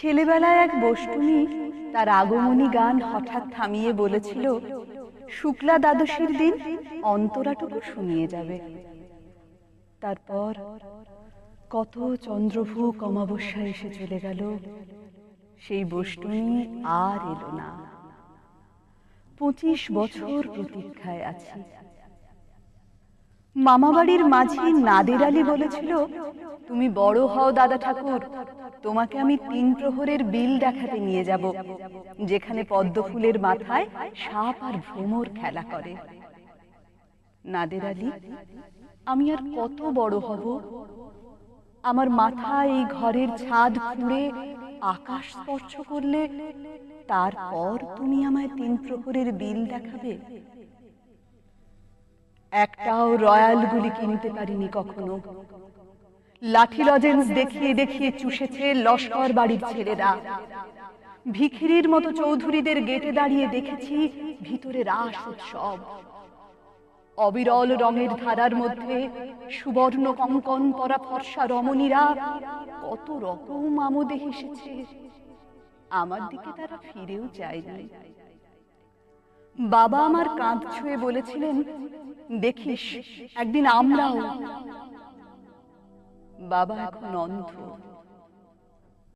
ছেলেবেলায় এক বষ্টুনি তার আগমনী গান হঠাৎ থামিয়ে বলেছিল, শুক্লা দ্বাদশীর দিন অন্তরাটুকু শুনিয়ে যাবে। তারপর কত চন্দ্রভূক অমাবস্যা এসে চলে গেল, সেই বষ্টুনি আর এলো না। পঁচিশ বছর প্রতীক্ষায় আছি। মামাবাড়ির মাঝি নাদের আলী বলেছিল, তুমি বড় হও দাদা ঠাকুর তোমাকে আমি তিন প্রহরের বিল দেখাতে নিয়ে যাব, যেখানে পদ্ম ফুলের মাথায় সাপ আর ভ্রমর খেলা করে। নাদের আলী, আমি আর কত বড় হব? আমার মাথা এই ঘরের ছাদ ফুঁড়ে আকাশ স্পর্শ করলে তারপর তুমি আমায় তিন প্রহরের বিল দেখাবে? একটাও রয়্যাল গুলি কিনতে পারিনি কখনো। লাঠি লজেন্স দেখিয়ে দেখিয়ে চুষেছে লস্কর বাড়ির ছেলেরা। ভিখিরির মতো চৌধুরীদের গেটে দাঁড়িয়ে দেখেছি ভিতরে রাস উৎসব। অবিরল রঙের ধারার মধ্যে সুবর্ণ কঙ্কন পরা ফর্সা রমণীরা কত রকম আমোদে হেসেছে। আমার দিকে তারা ফিরেও যায়নি বাবা আমার কাঁধ ছুঁয়ে বলেছিলেন, দেখিস, একদিন আমরাও বাবা এখন অন্ধ